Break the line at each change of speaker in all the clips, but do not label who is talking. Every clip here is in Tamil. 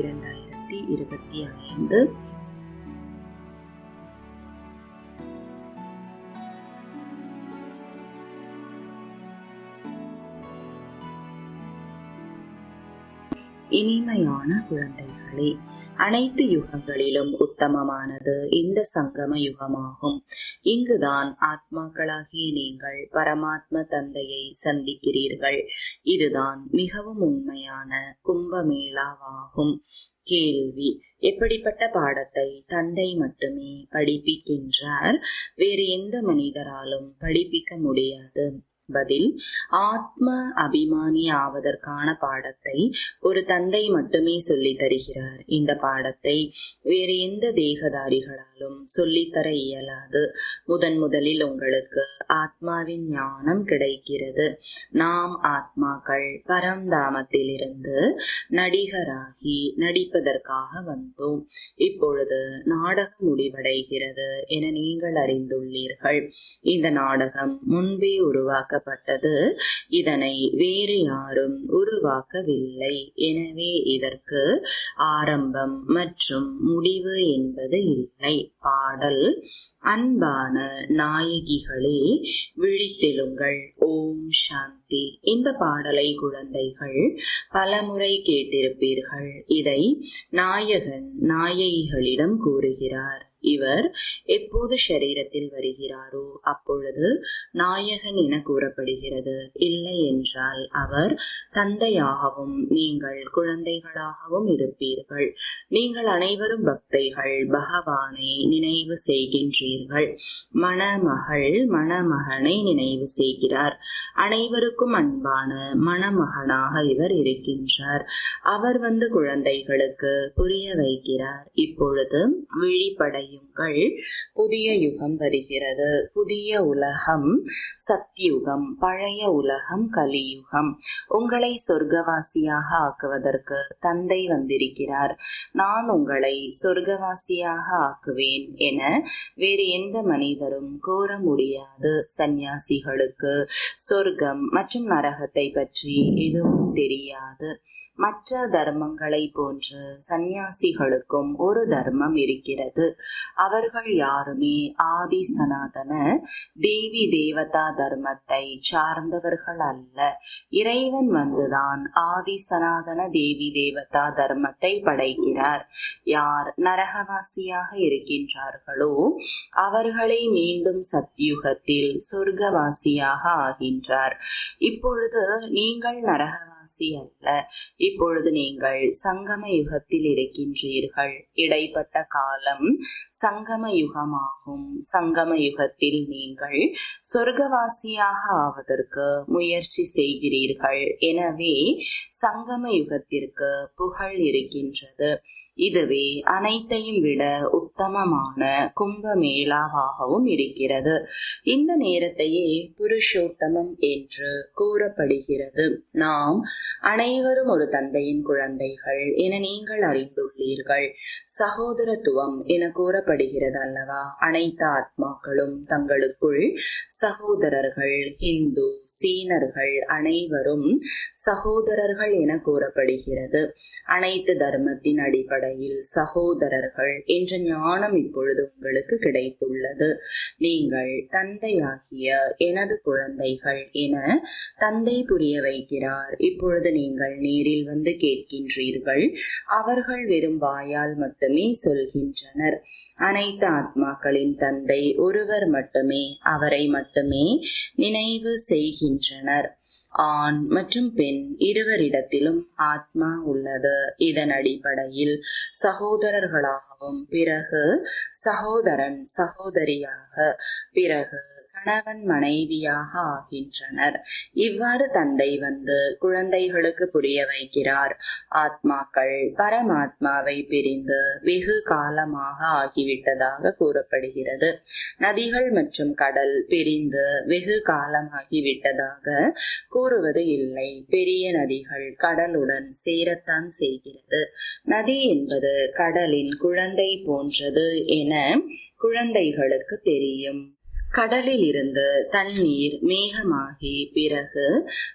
இரண்டாயிரத்தி இருபத்தி ஐந்து. இனிமையான குழந்தைகளே. அனைத்து யுகங்களிலும் உத்தமமானது இந்த சங்கம யுகமாகும். இங்குதான் ஆத்மாக்களாகிய நீங்கள் பரமாத்ம தந்தையை சந்திக்கிறீர்கள். இதுதான் மிகவும் உண்மையான கும்பமேளாவாகும். கேள்வி எப்படிப்பட்ட பாடத்தை தந்தை மட்டுமே படிப்பிக்கின்றார்? வேறு எந்த மனிதராலும் படிப்பிக்க முடியாது. பதில் ஆத்ம அபிமானி ஆவதற்கான பாடத்தை ஒரு தந்தை மட்டுமே சொல்லி தருகிறார். இந்த பாடத்தை வேறு எந்த தேகதாரிகளாலும் சொல்லித்தர இயலாது. முதன் முதலில் உங்களுக்கு ஆத்மாவின் ஞானம் கிடைக்கிறது. நாம் ஆத்மாக்கள் பரந்தாமத்திலிருந்து நடிகராகி நடிப்பதற்காக வந்தோம். இப்பொழுது நாடகம் முடிவடைகிறது என நீங்கள் அறிந்துள்ளீர்கள். இந்த நாடகம் முன்பே உருவாக்க உருவாக்கப்பட்டது இதனை வேறு யாரும் உருவாக்கவில்லை. எனவே இதற்கு ஆரம்பம் மற்றும் முடிவு என்பது இல்லை. பாடல் அன்பான நாயகிகளே விழித்தெழுங்கள் ஓம் சாந்தி. இந்த பாடலை குழந்தைகள் பலமுறை கேட்டிருப்பீர்கள். இதை நாயகன் நாயகிகளிடம் கூறுகிறார். இவர் எப்போது சரீரத்தில் வருகிறாரோ அப்பொழுது நாயகன் என கூறப்படுகிறது. இல்லை என்றால் அவர் தந்தையாகவும் நீங்கள் குழந்தைகளாகவும் இருப்பீர்கள். நீங்கள் அனைவரும் பக்தைகள் பகவானை நினைவு செய்கின்றீர்கள். மணமகள் மணமகனை நினைவு செய்கிறார். அனைவருக்கும் அன்பான மணமகனாக இவர் இருக்கின்றார். அவர் வந்து குழந்தைகளுக்கு புரிய வைக்கிறார். இப்பொழுது விழிப்படை அடையுங்கள் புதிய யுகம் வருகிறது. புதிய உலகம் சத்தியுகம் பழைய உலகம் கலியுகம். உங்களை சொர்க்கவாசியாக ஆக்குவதற்கு தந்தை வந்திருக்கிறார். நான் உங்களை சொர்க்கவாசியாக ஆக்குவேன் என வேறு எந்த மனிதரும் கோர முடியாது சந்நியாசிகளுக்கு. சொர்க்கம் மற்றும் நரகத்தை பற்றி எதுவும் தெரியாது. மற்ற தர்மங்களை போன்று சந்நியாசிகளுக்கும் ஒரு தர்மம் இருக்கிறது. அவர்கள் யாருமே ஆதி சனாதன தேவி தேவதா தர்மத்தை சார்ந்தவர்கள் அல்ல. இறைவன் வந்துதான் ஆதி சனாதன தேவி தேவதா தர்மத்தை படைக்கிறார். யார் நரகவாசியாக இருக்கின்றார்களோ அவர்களை மீண்டும் சத்தியுகத்தில் சொர்க்கவாசியாக ஆகின்றார். இப்பொழுது நீங்கள் நரகவாசி அல்ல இப்பொழுது நீங்கள் சங்கம யுகத்தில் இருக்கின்றீர்கள். இடைப்பட்ட காலம் சங்கம யுகமாகும். சங்கம யுகத்தில் நீங்கள் சொர்க்கவாசியாக ஆவதற்கு முயற்சி செய்கிறீர்கள். எனவே சங்கம யுகத்திற்கு புகழ் இருக்கின்றது. இதுவே அனைத்தையும் விட உத்தமமான கும்பமேளாவாகவும் இருக்கிறது. இந்த நேரத்தையே புருஷோத்தமம் என்று கூறப்படுகிறது. நாம் அனைவரும் ஒரு தந்தையின் குழந்தைகள் என நீங்கள் அறிந்துள்ளீர்கள். சகோதரத்துவம் என கூறப்படுகிறது அல்லவா அனைத்து ஆத்மாக்களும் தங்களுக்குள் சகோதரர்கள் இந்து சீனர்கள் அனைவரும் சகோதரர்கள் என கூறப்படுகிறது. அனைத்து தர்மத்தின் அடிப்படையில் சகோதரர்கள் என்ற ஞானம் இப்பொழுது உங்களுக்கு கிடைத்துள்ளது. நீங்கள் தந்தையாகிய எனது குழந்தைகள் என தந்தை புரிய வைக்கிறார். இப்பொழுது நீங்கள் நேரில் வந்து கேட்கின்றீர்கள். அவர்கள் வெறும் வாயால் மட்டுமே சொல்கின்றனர். அனைத்து ஆத்மாக்களின் தந்தை ஒருவர் மட்டுமே அவரை மட்டுமே நினைவு செய்கின்றனர். ஆண் மற்றும் பெண் இருவரிடத்திலும் ஆத்மா உள்ளது. இதன் அடிப்படையில் சகோதரர்களாகவும் பிறகு சகோதரன் சகோதரியாக பிறகு கணவன் மனைவியாக ஆகின்றனர். இவ்வாறு தந்தை வந்து குழந்தைகளுக்கு புரிய வைக்கிறார். ஆத்மாக்கள் பரமாத்மாவை பிரிந்து வெகு காலமாக ஆகிவிட்டதாக கூறப்படுகிறது. நதிகள் மற்றும் கடல் பிரிந்து வெகு காலமாகிவிட்டதாக கூறுவது இல்லை. பெரிய நதிகள் கடலுடன் சேரத்தான் செய்கிறது. நதி என்பது கடலின் குழந்தை போன்றது என குழந்தைகளுக்கு தெரியும். கடலில் இருந்து தண்ணீர் மேகமாகி பிறகு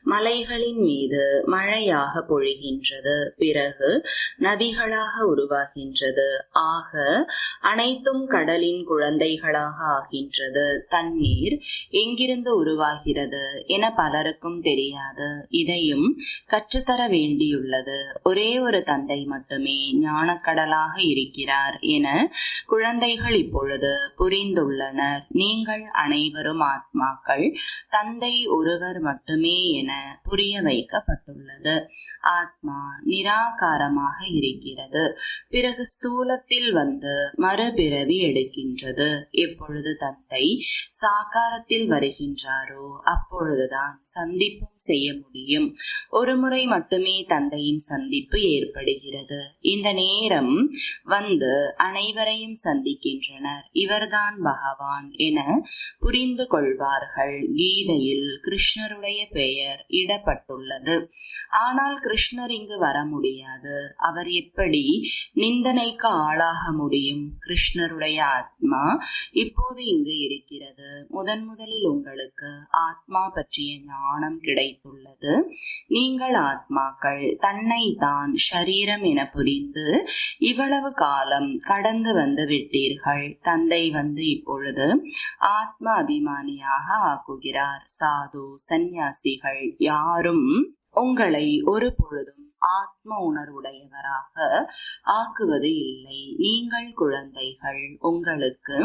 மலைகளின் மீது மழையாக பொழிகின்றது. பிறகு நதிகளாக உருவாகின்றது. ஆக அனைத்தும் கடலின் குழந்தைகளாக ஆகின்றது. தண்ணீர் எங்கிருந்து உருவாகிறது என பலருக்கும் தெரியாது. இதையும் கற்றுத்தர வேண்டியுள்ளது. ஒரே ஒரு தந்தை மட்டுமே ஞானக்கடலாக இருக்கிறார் என குழந்தைகள் இப்பொழுது புரிந்துள்ளனர். நீங்கள் அனைவரும் ஆத்மாக்கள் தந்தை ஒருவர் மட்டுமே என புரிய வைக்கப்பட்டுள்ளது. ஆத்மா நிராகாரமாக இருக்கிறது. பிறகு ஸ்தூலத்தில் வந்து மறுபிறவி எடுக்கின்றது. எப்பொழுது தந்தை சாகாரத்தில் வருகின்றாரோ அப்பொழுதுதான் சந்திப்பும் செய்ய முடியும். ஒரு முறை மட்டுமே தந்தையின் சந்திப்பு ஏற்படுகிறது. இந்த நேரம் வந்து அனைவரையும் சந்திக்கின்றனர். இவர்தான் பகவான் என புரிந்து கொள்வார்கள் கீதையில் கிருஷ்ணருடைய பெயர் இடப்பட்டுள்ளது. ஆனால் கிருஷ்ணர் இங்கு வர முடியாது. அவர் எப்படி நிந்தனைக்கு ஆளாக முடியும்? கிருஷ்ணருடைய ஆத்மா இப்போது இங்கு இருக்கிறது. முதன் முதலில் உங்களுக்கு ஆத்மா பற்றிய ஞானம் கிடைத்துள்ளது. நீங்கள் ஆத்மாக்கள் தன்னை தான் ஷரீரம் என புரிந்து இவ்வளவு காலம் கடந்து வந்து விட்டீர்கள். தந்தை வந்து இப்பொழுது ஆ அபிமானியாக ஆக்குகிறார். சாது சந்நியாசிகள் யாரும் உங்களை ஒரு பொழுதும் ஆத்ம உணர்வுடையவராக ஆக்குவது இல்லை. நீங்கள் குழந்தைகள் உங்களுக்கு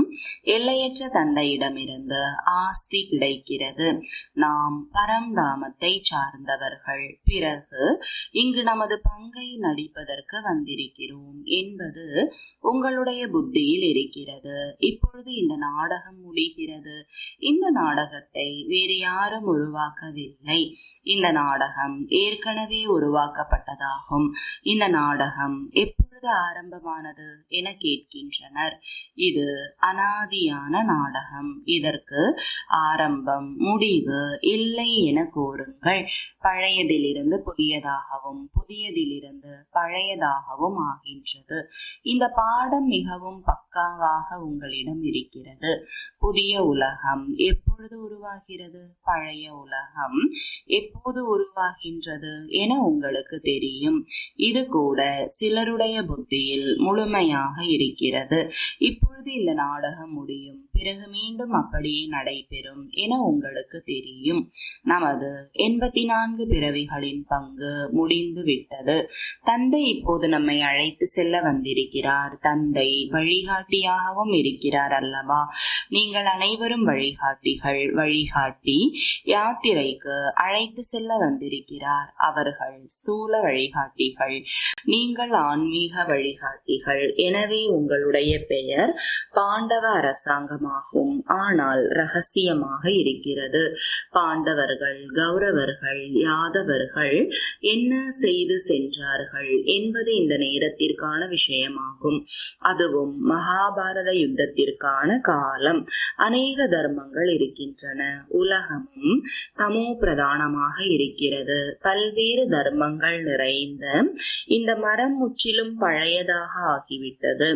எல்லையற்ற தந்தையிடமிருந்து ஆஸ்தி கிடைக்கிறது. நாம் பரம்தாமத்தை சார்ந்தவர்கள். பிறகு இங்கு நமது பங்கை நடிப்பதற்கு வந்திருக்கிறோம் என்பது உங்களுடைய புத்தியில் இருக்கிறது. இப்பொழுது இந்த நாடகம் முடிகிறது. இந்த நாடகத்தை வேறு யாரும் உருவாக்கவில்லை. இந்த நாடகம் ஏற்கனவே உருவாக்கப்பட்ட உருவாக்கப்பட்டதாகும் இந்த நாடகம் எப்பொழுது ஆரம்பமானது என கேட்கின்றனர். இது அனாதியான நாடகம். இதற்கு ஆரம்பம் முடிவு இல்லை என கூறுங்கள். பழையதிலிருந்து புதியதாகவும் புதியதிலிருந்து பழையதாகவும் ஆகின்றது. இந்த பாடம் மிகவும் பக்காவாக உங்களிடம் இருக்கிறது. புதிய உலகம் எப்பொழுது உருவாகிறது? பழைய உலகம் எப்போது உருவாகின்றது என உங்களுக்கு தெரியும். இது கூட சிலருடைய புத்தியில் முழுமையாக இருக்கிறது. இப்பொழுது இந்த நாடகம் முடியும். பிறகு மீண்டும் அப்படியே நடைபெறும் என உங்களுக்கு தெரியும். நமது எண்பத்தி நான்கு பிறவிகளின் பங்கு முடிந்து விட்டது. தந்தை இப்போது நம்மை அழைத்து செல்ல வந்திருக்கிறார். தந்தை வழிகாட்டியாகவும் இருக்கிறார் அல்லவா? நீங்கள் அனைவரும் வழிகாட்டிகள் வழிகாட்டி யாத்திரைக்கு அழைத்து செல்ல வந்திருக்கிறார். அவர்கள் ஸ்தூல வழிகாட்டிகள் நீங்கள் ஆன்மீக வழிகாட்டிகள். எனவே உங்களுடைய பெயர் பாண்டவ ரகசியமாகும் ஆனால் ரகசியமாக இருக்கிறது. பாண்டவர்கள் கௌரவர்கள் யாதவர்கள் என்ன செய்து சென்றார்கள் என்பது இந்த நேரத்திற்கான விஷயமாகும். அதுவும் மகாபாரத யுத்தத்திற்கான காலம். அநேக தர்மங்கள் இருக்கின்றன. உலகமும் தமோ பிரதானமாக இருக்கிறது. பல்வேறு தர்மங்கள் நிறைந்த இந்த மரம் முற்றிலும் பழையதாக ஆகிவிட்டது.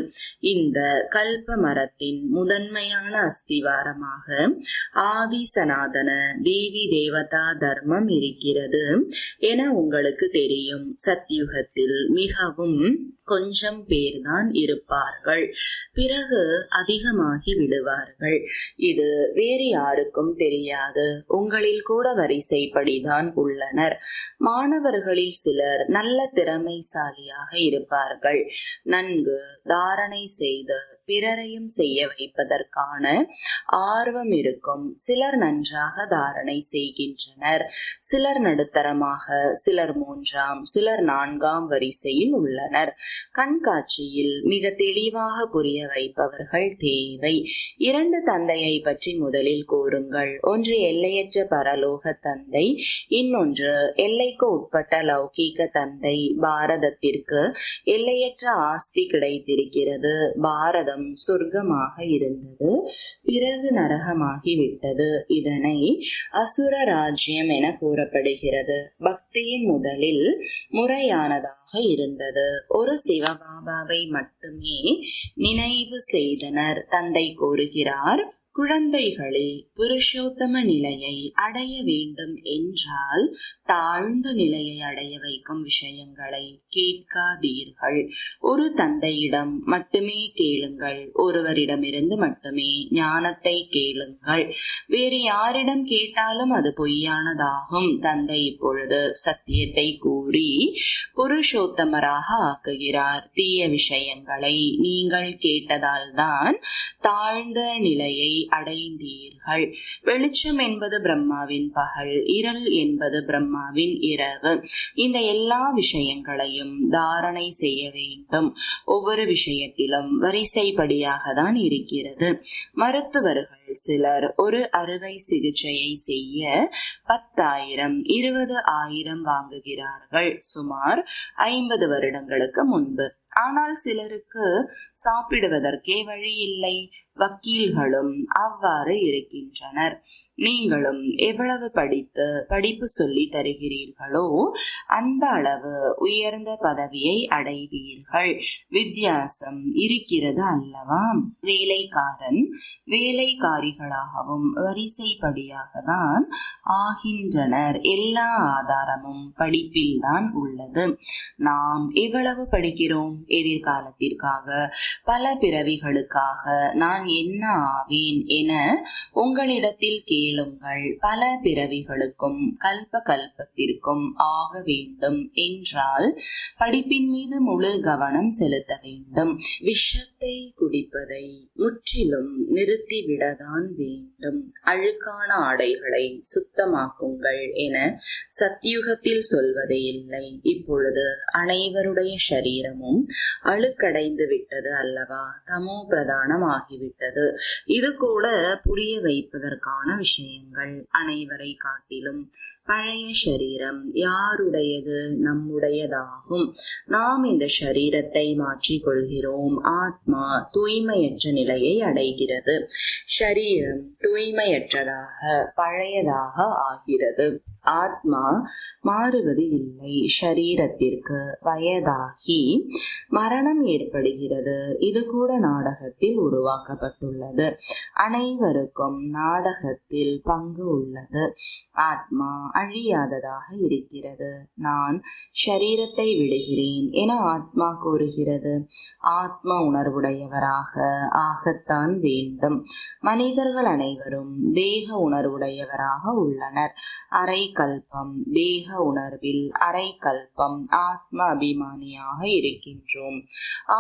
இந்த கல்ப மரத்தின் முதன்மையான அஸ்திவாரமாக ஆதி சனாதன தேவி தேவதா தர்மம் இருக்கிறது என உங்களுக்கு தெரியும். சத்யுகத்தில் மிகவும் கொஞ்சம் பேர்தான் இருப்பார்கள். பிறகு அதிகமாகி விடுவார்கள். இது வேறு யாருக்கும் தெரியாது. உங்களில் கூட வரிசைப்படிதான் உள்ளனர். மாணவர்களில் சிலர் நல்ல திறமைசாலியாக இருப்பார்கள். நன்கு தாரணை செய்து பிறரையும் செய்ய வைப்பதற்கான ஆர்வம் இருக்கும். சிலர் நன்றாக தாரணை செய்கின்றனர். சிலர் நடுத்தரமாக சிலர் மூன்றாம் சிலர் நான்காம் வரிசையில் உள்ளனர். கண்காட்சியில் மிக தெளிவாக புரிய வைப்பவர்கள் தேவை. இரண்டு தந்தையை பற்றி முதலில் கூறுங்கள். ஒன்று எல்லையற்ற பரலோக தந்தை இன்னொன்று எல்லைக்கு உட்பட்ட லௌகீக தந்தை. பாரதத்திற்கு எல்லையற்ற ஆஸ்தி கிடைத்திருக்கிறது. பாரதம் சொர்க்கமாக இருந்தது. பிறகு நரகமாகி விட்டது இதனை அசுர ராஜ்யம் என கூறப்படுகிறது. பக்தியின் முதலில் முறையானதாக இருந்தது. ஒரு சிவபாபாவை மட்டுமே நினைவு செய்தனர். தந்தை கூறுகிறார் குழந்தைகளே புருஷோத்தம நிலையை அடைய வேண்டும் என்றால் தாழ்ந்த நிலையை அடைய வைக்கும் விஷயங்களை கேட்காதீர்கள். ஒரு தந்தையிடம் மட்டுமே கேளுங்கள். ஒருவரிடமிருந்து மட்டுமே ஞானத்தை கேளுங்கள். வேறு யாரிடம் கேட்டாலும் அது பொய்யானதாகும். தந்தை இப்பொழுது சத்தியத்தை கூறி புருஷோத்தமராக ஆக்குகிறார். தீய விஷயங்களை நீங்கள் கேட்டதால் தான் தாழ்ந்த நிலையை அடைந்தீர்கள். வெளிச்சம் என்பது பிரம்மாவின் பகல் இருள் என்பது பிரம்மாவின் இரவு. இந்த எல்லா விஷயங்களையும் தாரணை செய்ய வேண்டும். ஒவ்வொரு விஷயத்திலும் வரிசைப்படியாக தான் இருக்கிறது. மருத்துவர்கள் சிலர் ஒரு அறுவை சிகிச்சையை செய்ய பத்தாயிரம் இருபது ஆயிரம் வாங்குகிறார்கள். சுமார் ஐம்பது வருடங்களுக்கு முன்பு. ஆனால் சிலருக்கு சாப்பிடுவதற்கே வழி இல்லை. வக்கீல்களும் அவ்வாறு இருக்கின்றனர். நீங்களும் எவ்வளவு படித்து படிப்பு சொல்லி தருகிறீர்களோ அந்த அளவு உயர்ந்த பதவியை அடைவீர்கள். வித்தியாசம் இருக்கிறது அல்லவா? வேலைக்காரன் வேலைக்காரிகளாகவும் வரிசைப்படியாக தான் ஆகின்றனர். எல்லா ஆதாரமும் படிப்பில்தான் உள்ளது. நாம் எவ்வளவு படிக்கிறோம்? எதிர்காலத்திற்காக. பல பிறவிகளுக்காக. நான் என்ன ஆவேன் என உங்களிடத்தில் கேளுங்கள். பல பிறவிகளுக்கும் கல்ப கல்பத்திற்கும் ஆக வேண்டும் என்றால் படிப்பின் மீது முழு கவனம் செலுத்த வேண்டும். விஷத்தை குடிப்பதை முற்றிலும் நிறுத்திவிடதான் வேண்டும். அழுக்கான ஆடைகளை சுத்தமாக்குங்கள் என சத்தியுகத்தில் சொல்வதே இல்லை. இப்பொழுது அனைவருடைய சரீரமும் அழுக்கடைந்து விட்டது அல்லவா? தமோ பிரதானம் ஆகிவிட்டது இது கூட புரிய வைப்பதற்கான விஷயங்கள் அனைவரை காட்டிலும். பழைய சரீரம் யாருடையது? நம்முடையதாகும். நாம் இந்த சரீரத்தை மாற்றிக் கொள்கிறோம் ஆத்மா தூய்மையற்ற நிலையை அடைகிறது. சரீரம் தூய்மையற்றதாக பழையதாக ஆகிறது. ஆத்மா மாறுவது இல்லை. ஷரீரத்திற்கு வயதாகி மரணம் ஏற்படுகிறது. இது கூட நாடகத்தில் உருவாக்கப்பட்டுள்ளது. அனைவருக்கும் நாடகத்தில் பங்கு உள்ளது. ஆத்மா அழியாததாக இருக்கிறது. நான் ஷரீரத்தை விடுகிறேன் என ஆத்மா கூறுகிறது. ஆத்ம உணர்வுடையவராக ஆகத்தான் வேண்டும். மனிதர்கள் அனைவரும் தேக உணர்வுடையவராக உள்ளனர். அரை கல்பம் தேக உணர்வில் அரை கல்பம் ஆத்ம அபிமானியாக இருக்கின்றோம்.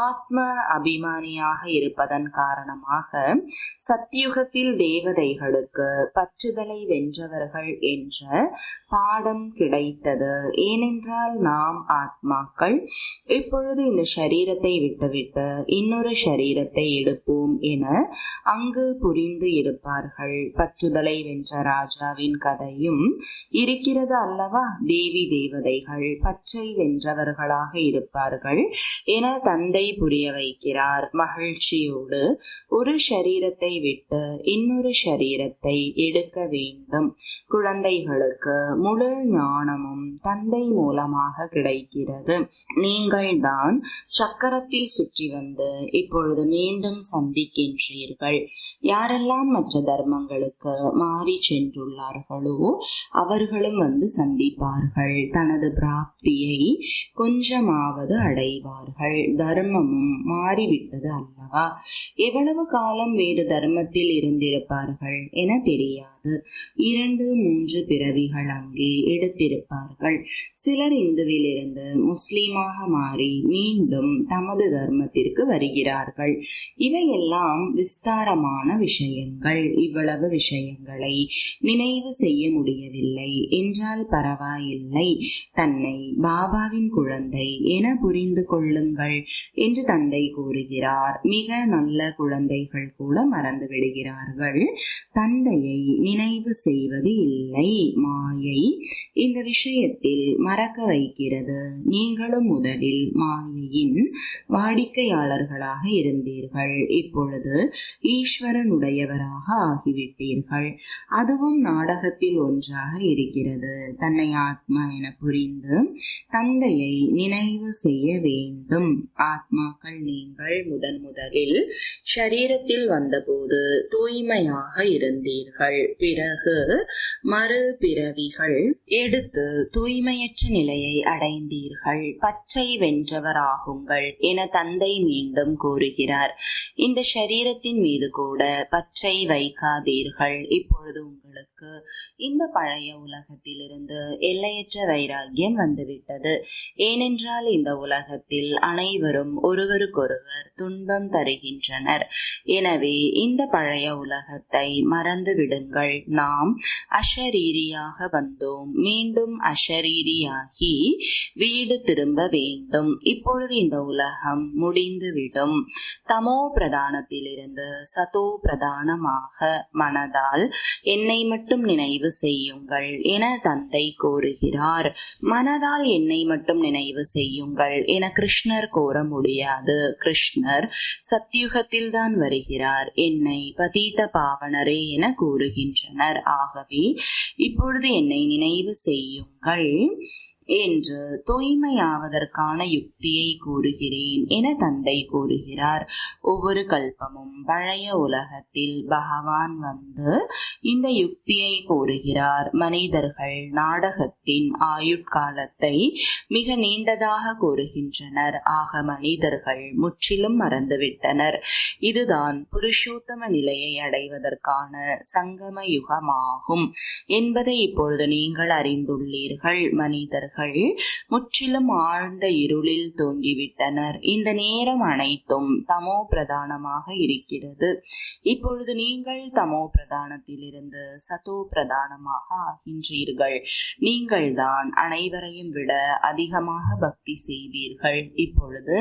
ஆத்ம அபிமானியாக இருப்பதன் காரணமாக சத்தியுகத்தில் தேவதைகளுக்கு பற்றுதலை வென்றவர்கள் என்ற பாடம் கிடைத்தது. ஏனென்றால் நாம் ஆத்மாக்கள் இப்பொழுது இந்த சரீரத்தை விட்டுவிட்டு இன்னொரு சரீரத்தை எடுப்போம் என அங்கு புரிந்து இருப்பார்கள். பற்றுதலை வென்ற ராஜாவின் கதையும் இருக்கிறது அல்லவா? தேவி தேவதைகள் பச்சை வென்றவர்களாக இருப்பார்கள். என தந்தை புரிய வைக்கிறார். மகிழ்ச்சியோடு ஒரு சரீரத்தை விட்டு இன்னொரு சரீரத்தை எடுக்க வேண்டும். குழந்தைகளுக்கு முழு ஞானமும் தந்தை மூலமாக கிடைக்கிறது. நீங்கள் தான் சக்கரத்தில் சுற்றி வந்து இப்பொழுது மீண்டும் சந்திக்கின்றீர்கள். யாரெல்லாம் மற்ற தர்மங்களுக்கு மாறி சென்றுள்ளார்களோ அவர்கள் அவர்களும் வந்து சந்திப்பார்கள். தனது பிராப்தியை கொஞ்சமாவது அடைவார்கள். தர்மமும் மாறிவிட்டது அல்லவா? எவ்வளவு காலம் வேறு தர்மத்தில் இருந்திருப்பார்கள் என தெரியாது. பார்த்து இரண்டு மூன்று பிறவிகள் அங்கே எடுத்திருப்பார்கள். சிலர் இந்துவிலிருந்து முஸ்லீமாக மாறி மீண்டும் தமது தர்மத்திற்கு வருகிறார்கள். இவையெல்லாம் விஸ்தாரமான விஷயங்கள். இவ்வளவு விஷயங்களை நினைவு செய்ய முடியவில்லை. என்றால் பரவாயில்லை. தன்னை பாபாவின் குழந்தை என புரிந்து கொள்ளுங்கள் என்று தந்தை கூறுகிறார். மிக நல்ல குழந்தைகள் கூட மறந்து விடுகிறார்கள். தந்தையை நினைவு செய்வது இல்லை. மாயை இந்த விஷயத்தில் மறக்க வைக்கிறது. நீங்களும் முதலில் மாயையின் வாடிக்கையாளர்களாக இருந்தீர்கள். இப்பொழுது ஈஸ்வரனுடையவராக ஆகிவிட்டீர்கள். அதுவும் நாடகத்தில் ஒன்றாக இருக்கிறது. தன்னை ஆத்மா என புரிந்து தந்தையை நினைவு செய்ய வேண்டும். ஆத்மாக்கள் நீங்கள் முதன் முதலில் சரீரத்தில் வந்தபோது தூய்மையாக இருந்தீர்கள். பிறகு மறுபிறவிகள் எடுத்து தூய்மையற்ற நிலையை அடைந்தீர்கள். பச்சை வென்றவராகுங்கள் என தந்தை மீண்டும் கூறுகிறார். இந்த சரீரத்தின் மீது கூட பச்சை வைக்காதீர்கள். இப்பொழுது உங்களுக்கு இந்த பழைய உலகத்திலிருந்து எல்லையற்ற வைராகியம் வந்துவிட்டது. ஏனென்றால் இந்த உலகத்தில் அனைவரும் ஒருவருக்கொருவர் துன்பம் தருகின்றனர். எனவே இந்த பழைய உலகத்தை மறந்து விடுங்கள் நாம் அஷரீரியாக வந்தோம். மீண்டும் அஷரீரியாகி வீடு திரும்ப வேண்டும். இப்பொழுது இந்த உலகம் முடிந்துவிடும். தமோ பிரதானத்திலிருந்து சதோ பிரதானமாக மனதால் என்னை மட்டும் நினைவு செய்யுங்கள் என தந்தை கூறுகிறார். மனதால் என்னை மட்டும் நினைவு செய்யுங்கள் என கிருஷ்ணர் கோர முடியாது. கிருஷ்ணர் சத்தியுகத்தில் தான் வருகிறார். என்னை பதீத பாவனரே என கூறுகின்றார் கூறுகின்றனர் ஆகவே இப்பொழுது என்னை நினைவு செய்யுங்கள். என்று தூய்மையாவதற்கான யுக்தியை கூறுகிறேன் என தந்தை கூறுகிறார். ஒவ்வொரு கல்பமும் பழைய உலகத்தில் பகவான் வந்து இந்த யுக்தியை கூறுகிறார். மனிதர்கள் நாடகத்தின் ஆயுட்காலத்தை மிக நீண்டதாக கூறுகின்றனர். ஆக மனிதர்கள் முற்றிலும் மறந்துவிட்டனர். இதுதான் புருஷோத்தம நிலையை அடைவதற்கான சங்கம யுகமாகும். என்பதை இப்பொழுது நீங்கள் அறிந்துள்ளீர்கள். மனிதர்கள் முற்றிலும் ஆழ்ந்த இருளில் தூங்கிவிட்டனர். இந்த நேரம் அனைத்தும் தமோ பிரதானமாக இருக்கிறது. இப்பொழுது நீங்கள் தமோ பிரதானத்திலிருந்து சதோ பிரதானமாக ஆகின்றீர்கள். நீங்கள்தான் அனைவரையும் விட அதிகமாக பக்தி செய்தீர்கள் இப்பொழுது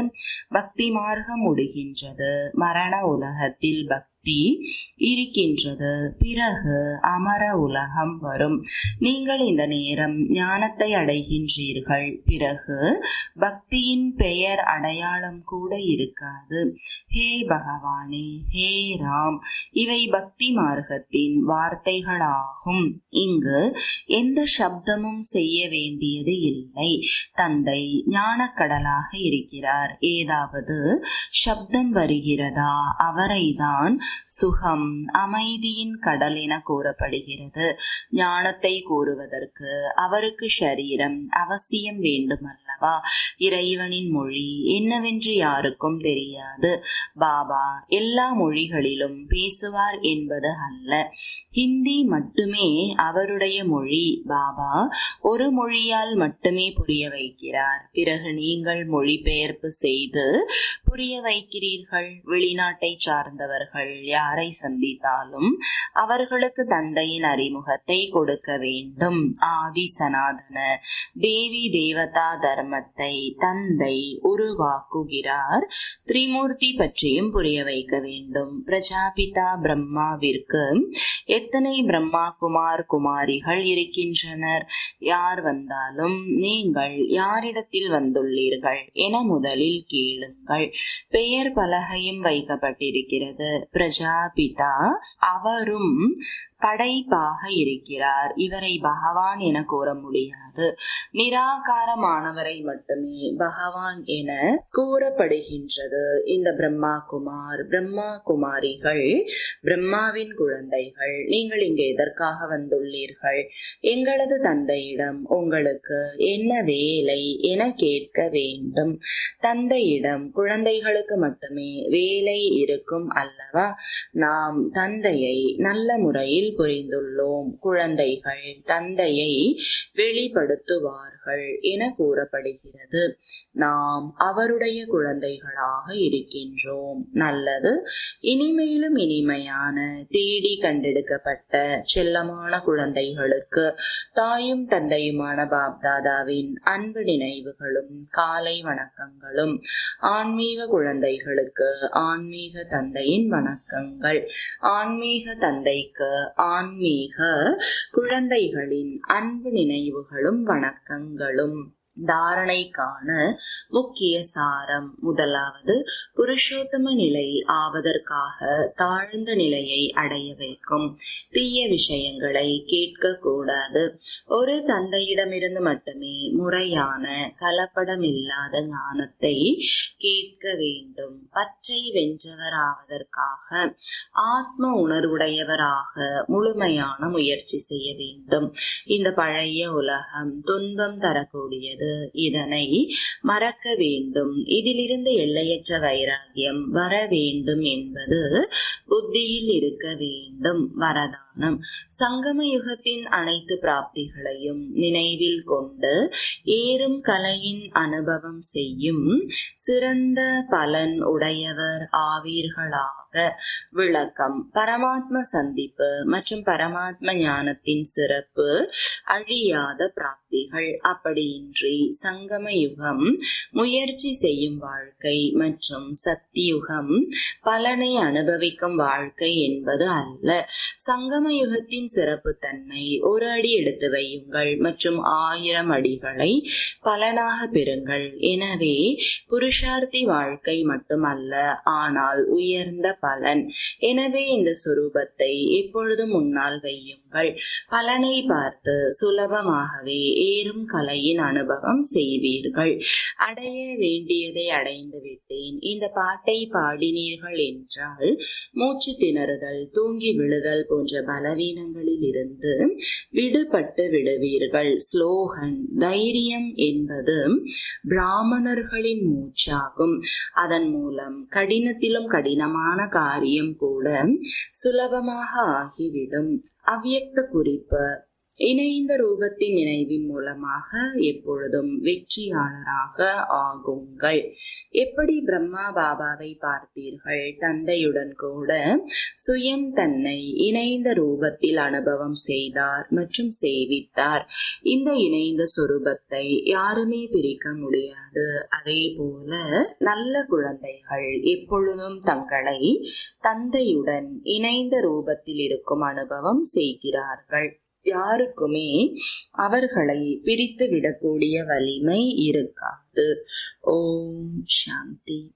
பக்தி மார்க்கம் முடிகின்றது. மரண உலகத்தில் பக்தி சக்தி இருக்கின்றது. பிறகு அமர உலகம் வரும். நீங்கள் இந்த நேரம் ஞானத்தை அடைகின்றீர்கள். பிறகு பக்தியின் பெயர் அடையாளம் கூட இருக்காது. ஹே பகவானே ஹே ராம் இவை பக்தி மார்க்கத்தின் வார்த்தைகளாகும். இங்கு எந்த சப்தமும் செய்ய வேண்டியது இல்லை. தந்தை ஞானக்கடலாக இருக்கிறார். ஏதாவது சப்தம் வருகிறதா? அவரைதான் சுகம் அமைதியின் கடல் என கூறப்படுகிறது. ஞானத்தை கூறுவதற்கு அவருக்கு ஷரீரம் அவசியம் வேண்டுமல்லவா? இறைவனின் மொழி என்னவென்று யாருக்கும் தெரியாது. பாபா எல்லா மொழிகளிலும் பேசுவார் என்பது அல்ல. ஹிந்தி மட்டுமே அவருடைய மொழி. பாபா ஒரு மொழியால் மட்டுமே புரிய வைக்கிறார். பிறகு நீங்கள் மொழிபெயர்ப்பு செய்து புரிய வைக்கிறீர்கள். வெளிநாட்டை சார்ந்தவர்கள் யாரை சந்தித்தாலும் அவர்களுக்கு தந்தையின் அறிமுகத்தை கொடுக்க வேண்டும். ஆதி சனாதன தேவி தேவதா தர்மத்தை தந்தை உருவாக்குகிறார். திரிமூர்த்தி பற்றியும் புரிய வைக்க வேண்டும். பிரஜாபிதா பிரம்மாவிற்கு எத்தனை பிரம்மா குமார் குமாரிகள் இருக்கின்றனர்? யார் வந்தாலும் நீங்கள் யாரிடத்தில் வந்துள்ளீர்கள் என முதலில் கேளுங்கள். பெயர் பலகையும் வைக்கப்பட்டிருக்கிறது. பிரஜாபிதா அவரும் படைப்பாக இருக்கிறார். இவரை பகவான் என கூற முடியாது. நிராகாரமானவரை மட்டுமே பகவான் என கூறப்படுகின்றது. இந்த பிரம்மா குமார் பிரம்மா குமாரிகள் பிரம்மாவின் குழந்தைகள் நீங்கள் இங்கே எதற்காக வந்துள்ளீர்கள்? எங்களது தந்தையிடம் உங்களுக்கு என்ன வேலை என கேட்க வேண்டும். தந்தையிடம் குழந்தைகளுக்கு மட்டுமே வேலை இருக்கும் அல்லவா? நாம் தந்தையை நல்ல முறையில் புரிந்துள்ளோம். குழந்தைகள் தந்தையை வெளிப்படுத்துவார்கள் என கூறப்படுகிறது. நாம் அவருடைய குழந்தைகளாக இருக்கின்றோம். நல்லது. இனிமையிலும் இனிமையான தேடி கண்டெடுக்கப்பட்ட செல்லமான குழந்தைகளுக்கு தாயும் தந்தையுமான பாப்தாதாவின் அன்பு நினைவுகளும் காலை வணக்கங்களும் ஆன்மீக குழந்தைகளுக்கு ஆன்மீக தந்தையின் வணக்கங்கள் ஆன்மீக தந்தைக்கு ஆன்மீக குழந்தைகளின் அன்பு நினைவுகளும் வணக்கங்களும். தாரணைக்கான முக்கிய சாரம் முதலாவது புருஷோத்தம நிலை ஆவதற்காக தாழ்ந்த நிலையை அடைய வைக்கும். தீய விஷயங்களை கேட்க கூடாது ஒரு தந்தையிடமிருந்து மட்டுமே முறையான கலப்படமில்லாத ஞானத்தை கேட்க வேண்டும். பற்றை வென்றவராவதற்காக ஆத்ம உணர்வுடையவராக முழுமையான முயற்சி செய்ய வேண்டும். இந்த பழைய உலகம் துன்பம் தரக்கூடியது. இதனை மறக்க வேண்டும். இதிலிருந்து எல்லையற்ற வைராகியம் வர வேண்டும் என்பது புத்தியில் இருக்க வேண்டும். வரதானம். சங்கம யுகத்தின் அனைத்து பிராப்திகளையும் நினைவில் கொண்டு ஏறும் கலையின் அனுபவம் செய்யும் சிறந்த பலன் உடையவர் ஆவீர்களாக விளக்கம். பரமாத்ம சந்திப்பு மற்றும் பரமாத்ம ஞானத்தின் சிறப்பு. அழியாத பிராப்திகள். அப்படியின்றி சங்கம யுகம். முயற்சி செய்யும் வாழ்க்கை மற்றும் சக்தியுகம் பலனை அனுபவிக்கும் வாழ்க்கை என்பது அல்ல. சங்கம யுகத்தின் சிறப்பு தன்மை ஒரு அடி எடுத்து வையுங்கள் மற்றும் ஆயிரம் அடிகளை பலனாக பெறுங்கள். எனவே புருஷார்த்தி வாழ்க்கை மட்டுமல்ல. ஆனால் உயர்ந்த பலன். எனவே இந்த சுரூபத்தை எப்பொழுதும் முன்னால் வையுங்கள். பலனை பார்த்து சுலபமாகவே ஏறும் கலையின் அனுபவம் செய்வீர்கள். அடைய வேண்டியதை அடைந்து விட்டேன். இந்த பாட்டை பாடினீர்கள் என்றால் மூச்சு திணறுதல் தூங்கி விழுதல் போன்ற பலவீனங்களில் இருந்து விடுபட்டு விடுவீர்கள். ஸ்லோகன் தைரியம் என்பது பிராமணர்களின் மூச்சாகும். அதன் மூலம் கடினத்திலும் கடினமான காரியம் கூட சுலபமாக ஆகிவிடும். அவ்வியக்த குறிப்பு. இணைந்த ரூபத்தின் நினைவின் மூலமாக எப்பொழுதும் வெற்றியாளராக ஆகுங்கள். எப்படி பிரம்மா பாபாவை பார்த்தீர்கள்? தந்தையுடன் கூட சுயம் தன்னை இணைந்த ரூபத்தில் அனுபவம் செய்தார் மற்றும் சேவித்தார். இந்த இணைந்த சுரூபத்தை யாருமே பிரிக்க முடியாது. அதே போல நல்ல குழந்தைகள் எப்பொழுதும் தங்களை தந்தையுடன் இணைந்த ரூபத்தில் இருக்கும் அனுபவம் செய்கிறார்கள். யாருக்குமே அவர்களை பிரித்து விடக்கூடிய வலிமை இருக்காது. ஓம் சாந்தி.